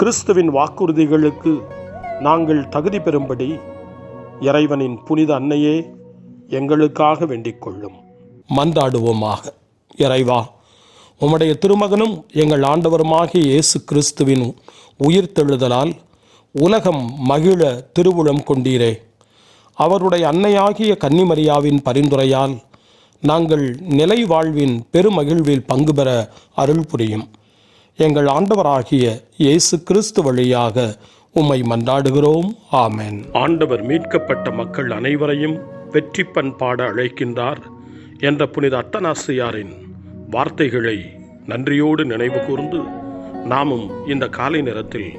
கிறிஸ்துவின் வாக்குறுதிகளுக்கு நாங்கள் தகுதி பெறும்படி இறைவனின் புனித அன்னையே எங்களுக்காக வேண்டிக் கொள்ளும். மந்தாடுவோமாக. இறைவா உம்முடைய திருமகனும் எங்கள் ஆண்டவருமாகிய இயேசு கிறிஸ்துவின் உயிர்த்தெழுதலால் உலகம் மகிழ திருவுளம் கொண்டீரே. அவருடைய அன்னையாகிய கன்னிமரியாவின் பரிந்துரையால் நாங்கள் நிலை வாழ்வின் பெருமகிழ்வில் பங்கு பெற அருள் புரியும். எங்கள் ஆண்டவராகிய இயேசு கிறிஸ்து வழியாக உம்மை மன்றாடுகிறோம். ஆமென். ஆண்டவர் மீட்கப்பட்ட மக்கள் அனைவரையும் வெற்றி பண்பாட அழைக்கின்றார் என்ற புனித அத்தனாசியாரின் வார்த்தைகளை நன்றியோடு நினைவு கூர்ந்து நாமும் இந்த காலை நேரத்தில்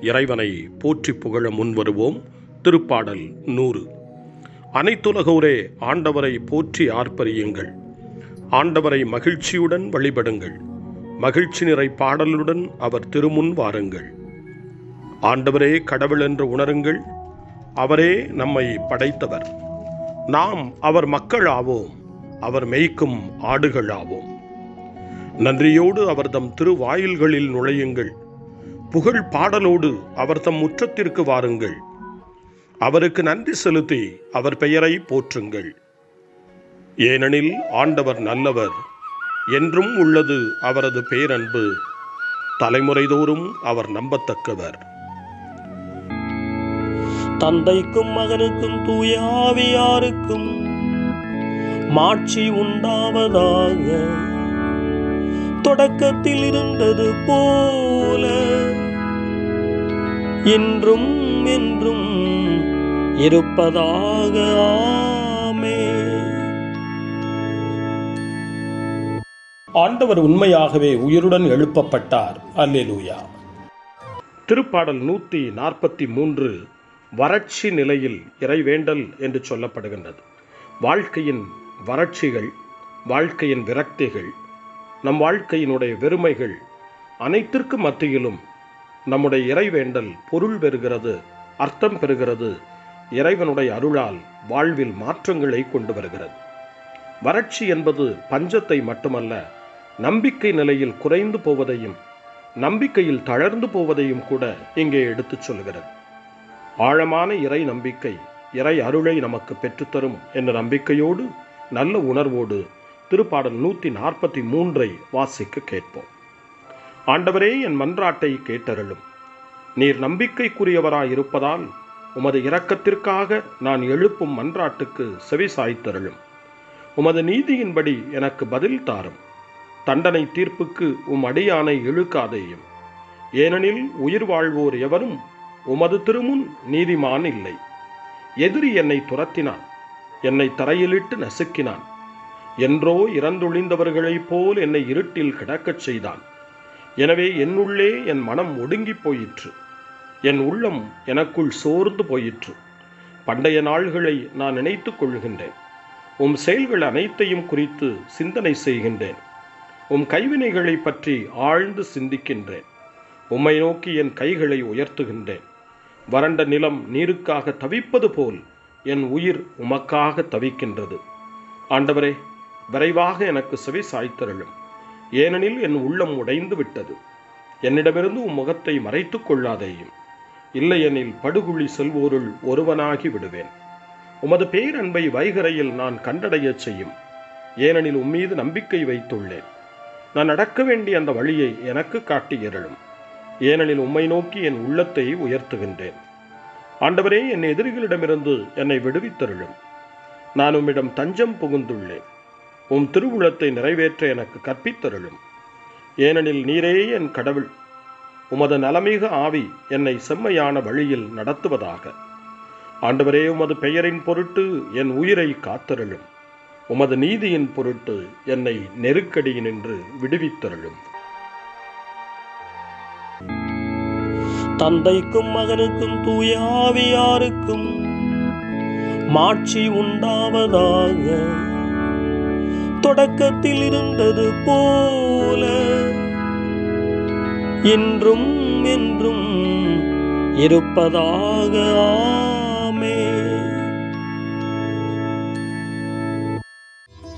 இறைவனை போற்றி புகழ முன்வருவோம் திருப்பாடல் நூறு. அனைத்துலகோரே ஆண்டவரை போற்றி ஆர்ப்பரியுங்கள். ஆண்டவரை மகிழ்ச்சியுடன் வழிபடுங்கள். மகிழ்ச்சி நிறை பாடலுடன் அவர் திருமுன் வாருங்கள். ஆண்டவரே கடவுள் என்று உணருங்கள். அவரே நம்மை படைத்தவர். நாம் அவர் மக்கள் ஆவோம் அவர் மேய்க்கும் ஆடுகள் ஆவோம் நன்றியோடு அவர் தம் திருவாயில்களில் நுழையுங்கள். புகழ் பாடலோடு அவர் தம் முற்றத்திற்கு வாருங்கள். அவருக்கு நன்றி செலுத்தி அவர் பெயரை போற்றுங்கள். ஏனெனில் ஆண்டவர் நல்லவர். என்றும் உள்ளது அவரது பேரன்பு. தலைமுறைதோறும் அவர் நம்பத்தக்கவர். தந்தைக்கும் மகனுக்கும் தூயாவியாருக்கும் மாட்சி உண்டாவதாக. தொடக்கத்தில் இருந்தது போல என்றும் என்றும் இருப்பதாக. ஆண்டவர் உண்மையாகவே உயிருடன் எழுப்பப்பட்டார். அல்லேலூயா. திருப்பாடல் நூற்றி நாற்பத்தி மூன்று வறட்சி நிலையில் இறைவேண்டல் என்று சொல்லப்படுகின்றது. வாழ்க்கையின் வறட்சிகள் வாழ்க்கையின் விரக்திகள் நம் வாழ்க்கையினுடைய வெறுமைகள் அனைத்திற்கு மத்தியிலும் நம்முடைய இறைவேண்டல் பொருள் பெறுகிறது அர்த்தம் பெறுகிறது இறைவனுடைய அருளால் வாழ்வில் மாற்றங்களை கொண்டு வருகிறது. வறட்சி என்பது பஞ்சத்தை மட்டுமல்ல நம்பிக்கை நிலையில் குறைந்து போவதையும் நம்பிக்கையில் தளர்ந்து போவதையும் கூட இங்கே எடுத்துச் சொல்கிறது ஆழமான இறை நம்பிக்கை இறை அருளை நமக்கு பெற்றுத்தரும் என்ற நம்பிக்கையோடு நல்ல உணர்வோடு திருப்பாடல் நூற்றி நாற்பத்தி மூன்றை வாசிக்க கேட்போம். ஆண்டவரே என் மன்றாட்டை கேட்டருளும். நீர் நம்பிக்கைக்குரியவராய் இருப்பதால் உமது இரக்கத்திற்காக நான் எழுப்பும் மன்றாட்டுக்கு செவி சாய்த்தருளும் உமது நீதியின்படி எனக்கு பதில் தாரும். தண்டனை தீர்ப்புக்கு உம் அடியானை இழுக்காதேயும். ஏனெனில் உயிர் வாழ்வோர் எவரும் உமது திருமுன் நீதிமான் இல்லை. எதிரி என்னை துரத்தினான் என்னை தரையிலிட்டு நசுக்கினான். என்றோ இறந்துழிந்தவர்களைப் போல் என்னை இருட்டில் கிடக்கச் செய்தான். எனவே என்னுள்ளே என் மனம் ஒடுங்கிப் போயிற்று. என் உள்ளம் எனக்குள் சோர்ந்து போயிற்று. பண்டைய நாள்களை நான் நினைத்துக் கொள்கின்றேன். உம் செயல்கள் அனைத்தையும் குறித்து சிந்தனை செய்கின்றேன். உம் கைவினைகளை பற்றி ஆழ்ந்து சிந்திக்கின்றேன். உம்மை நோக்கி என் கைகளை உயர்த்துகின்றேன். வறண்ட நிலம் நீருக்காக தவிப்பது போல் என் உயிர் உமக்காக தவிக்கின்றது. ஆண்டவரே விரைவாக எனக்கு செவி சாய்த்தருளும். ஏனெனில் என் உள்ளம் உடைந்து விட்டது. என்னிடமிருந்து உம் முகத்தை மறைத்துக் கொள்ளாதேயும். இல்லையெனில் படுகுழி செல்வோருள் ஒருவனாகி விடுவேன். உமது பேரன்பை வைகரையில் நான் கண்டடையச் செய்யும். ஏனெனில் உம்மீது நம்பிக்கை வைத்துள்ளேன். நான் நடக்க வேண்டிய அந்த வழியை எனக்கு காட்டி எருளும் ஏனெனில் உம்மை நோக்கி என் உள்ளத்தை உயர்த்துகின்றேன். ஆண்டவரே என் எதிரிகளிடமிருந்து என்னை விடுவித்தருளும். நான் உம்மிடம் தஞ்சம் புகுந்துள்ளேன். உம் திருவுளத்தை நிறைவேற்ற எனக்கு கற்பித்தருளும். ஏனெனில் நீரே என் கடவுள். உமது நலமிகு ஆவி என்னை செம்மையான வழியில் நடத்துவதாக. ஆண்டவரே உமது பெயரின் பொருட்டு என் உயிரை காத்தருளும். உமது நீதியின் பொருட்டு என்னை நெருக்கடியினின்று விடுவித்தருளும். தந்தைக்கும் மகனுக்கும் தூயாவியாருக்கும் மாட்சி உண்டாவதாக. தொடக்கத்தில் இருந்தது போல இன்றும் என்றும் இருப்பதாக.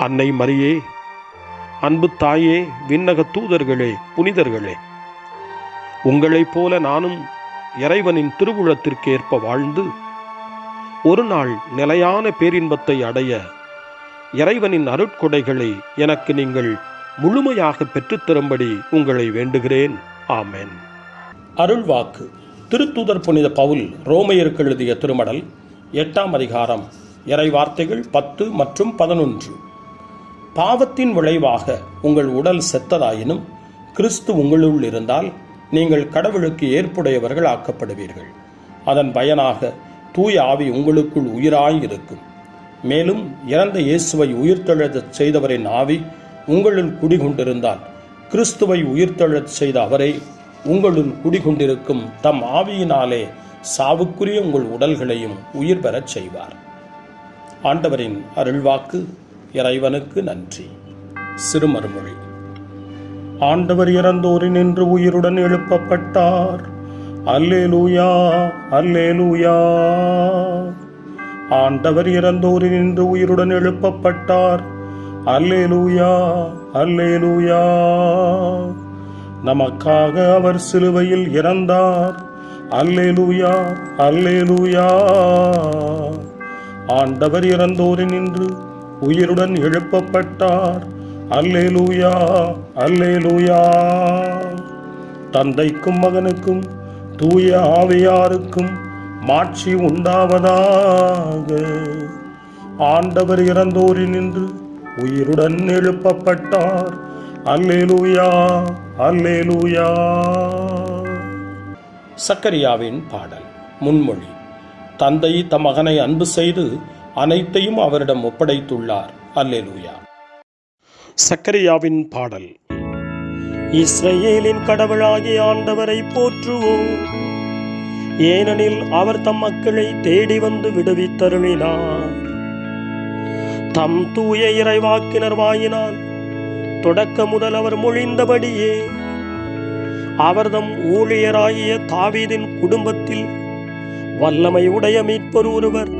அன்னை மரியே அன்பு தாயே விண்ணக தூதர்களே புனிதர்களே. உங்களைப் போல நானும் இறைவனின் திருவுளத்திற்கேற்ப வாழ்ந்து ஒரு நாள் நிலையான பேரின்பத்தை அடைய இறைவனின் அருட்கொடைகளை எனக்கு நீங்கள் முழுமையாக பெற்றுத்தரும்படி உங்களை வேண்டுகிறேன். ஆமென். அருள்வாக்கு. திருத்தூதர் புனித பவுல் ரோமையருக்கு எழுதிய திருமடல் எட்டாம் அதிகாரம் இறை வார்த்தைகள் பத்து மற்றும் பதினொன்று. பாவத்தின் விளைவாக உங்கள் உடல் செத்ததாயினும் கிறிஸ்து உங்களுள் இருந்தால் நீங்கள் கடவுளுக்கு ஏற்புடையவர்கள் ஆக்கப்படுவீர்கள் அதன் பயனாக தூய ஆவி உங்களுக்குள் உயிராய் இருக்கும். மேலும் இறந்த இயேசுவை உயிர்த்தெழச் செய்தவரின் ஆவி உங்களுள் குடிகொண்டிருந்தால் கிறிஸ்துவை உயிர்த்தெழச் செய்த அவரை உங்களுள் குடிகொண்டிருக்கும் தம் ஆவியினாலே சாவுக்குரிய உங்கள் உடல்களையும் உயிர் பெறச் செய்வார். ஆண்டவரின் அருள்வாக்கு இறைவனுக்கு நன்றி. சிறுமறுமொழி. ஆண்டவர் இறந்தோரி நின்று உயிருடன் எழுப்பப்பட்டார். அல்லேலூயா அல்லேலூயா. ஆண்டவர் இறந்தோரி நின்று உயிருடன் எழுப்பப்பட்டார். அல்லேலூயா அல்லேலூயா. நமக்காக அவர் சிலுவையில் இறந்தார். அல்லேலூயா அல்லேலூயா. ஆண்டவர் இறந்தோரின் நின்று உயிருடன் எழுப்பப்பட்டார். அல்லேலூயா அல்லேலூயா. தந்தைக்கும் மகனுக்கும் தூய ஆவியாருக்கும் மாட்சி உண்டாவதாக. ஆண்டவர் இறந்தோரி நின்று உயிருடன் எழுப்பப்பட்டார். அல்லேலூயா அல்லேலூயா. சக்கரியாவின் பாடல் முன்மொழி. தந்தை தம் மகனை அன்பு செய்து அனைத்தையும் அவரிடம் ஒப்படைத்துள்ளார். அல்லேலூயா. சக்கரியாவின் பாடல். இஸ்ரேலின் கடவுளாகிய ஆண்டவரை போற்றுவோம். ஏனெனில் அவர் தம் மக்களை தேடி வந்து விடுவித்தருளினார். தம் தூய இறைவாக்கினர் வாயினால் தொடக்க முதல் அவர் மொழிந்தபடியே அவர்தம் ஊழியராகிய தாவீதின் குடும்பத்தில் வல்லமை உடைய மீட்பர் ஒருவர்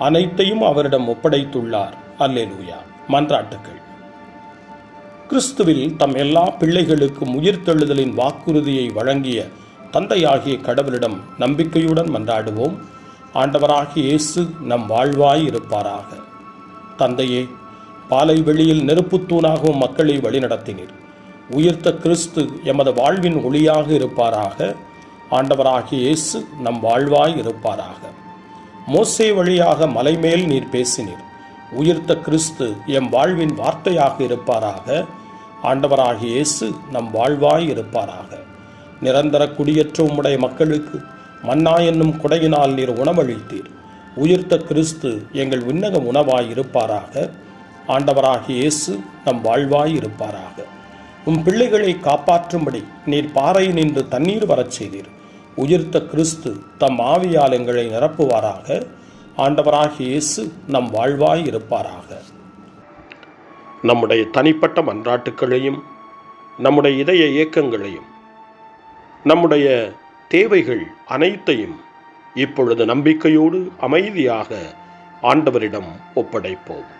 அனைத்தையும் அவரிடம் ஒப்படைத்துள்ளார். அல்லேலூயா. மன்றாட்டுகள் கிறிஸ்துவில் தம் எல்லா பிள்ளைகளுக்கும் உயிர்த்தெழுதலின் வாக்குறுதியை வழங்கிய தந்தையாகிய கடவுளிடம் நம்பிக்கையுடன் மன்றாடுவோம். ஆண்டவராகிய இயேசு நம் வாழ்வாய் இருப்பாராக. தந்தையே பாலை வெளியில் நெருப்புத்தூணாகவும் மக்களை வழிநடத்தினீர். உயிர்த்த கிறிஸ்து எமது வாழ்வின் ஒளியாக இருப்பாராக. ஆண்டவராகிய இயேசு நம் வாழ்வாய் இருப்பாராக. மோசே வழியாக மலைமேல் நீர் பேசினீர். உயிர்த்த கிறிஸ்து எம் வாழ்வின் வார்த்தையாக இருப்பாராக. ஆண்டவராகிய இயேசு நம் வாழ்வாய் இருப்பாராக. நிரந்தர குடியற்ற உம்முடைய மக்களுக்கு மன்னா என்னும் குடையினால் நீர் உணவளித்தீர். உயிர்த்த கிறிஸ்து எங்கள் விண்ணக உணவாய் இருப்பாராக. ஆண்டவராகிய இயேசு நம் வாழ்வாய் இருப்பாராக. உம் பிள்ளைகளை காப்பாற்றும்படி நீர் பாறை நின்று தண்ணீர் வரச் செய்தீர். உயிர்த்த கிறிஸ்து தம் ஆவியால் எங்களை நிரப்புவாராக. ஆண்டவராக இயேசு நம் வாழ்வாய் இருப்பாராக. நம்முடைய தனிப்பட்ட மன்றாட்டுக்களையும் நம்முடைய இதய இயக்கங்களையும் நம்முடைய தேவைகள் அனைத்தையும் இப்பொழுது நம்பிக்கையோடு அமைதியாக ஆண்டவரிடம் ஒப்படைப்போம்.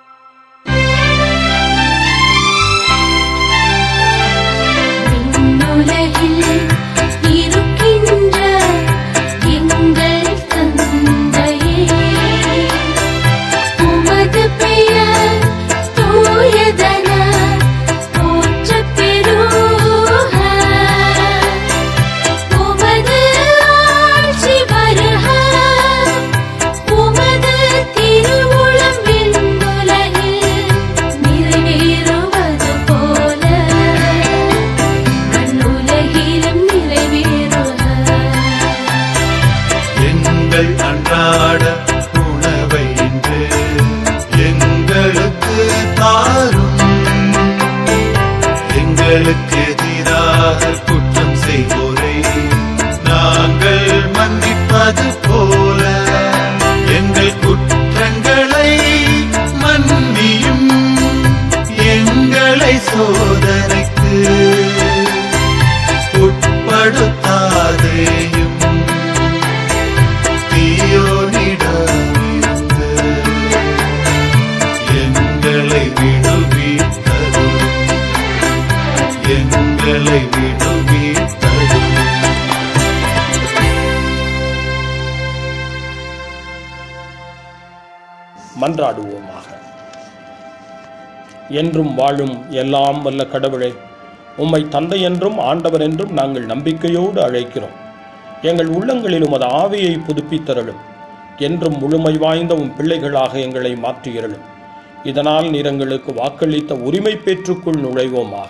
எங்கள் அன்றாட உணவை இன்று எங்களுக்கு தாரும். எங்களுக்கு எதிராக குற்றம் செய்வோம் மன்றாடுவோமாக. என்றும் வாழும் எல்லாம் வல்ல கடவுளே உம்மை தந்தை என்றும் ஆண்டவர் என்றும் நாங்கள் நம்பிக்கையோடு அழைக்கிறோம். எங்கள் உள்ளங்களில் உமது ஆவியை புதுப்பித்தரலும் என்றும் முழுமை வாய்ந்த உம் பிள்ளைகளாக எங்களை மாற்றியரலும் இதனால் நீர் எங்களுக்கு வாக்களித்த உரிமை பெற்றுக்குள் நுழைவோமாக.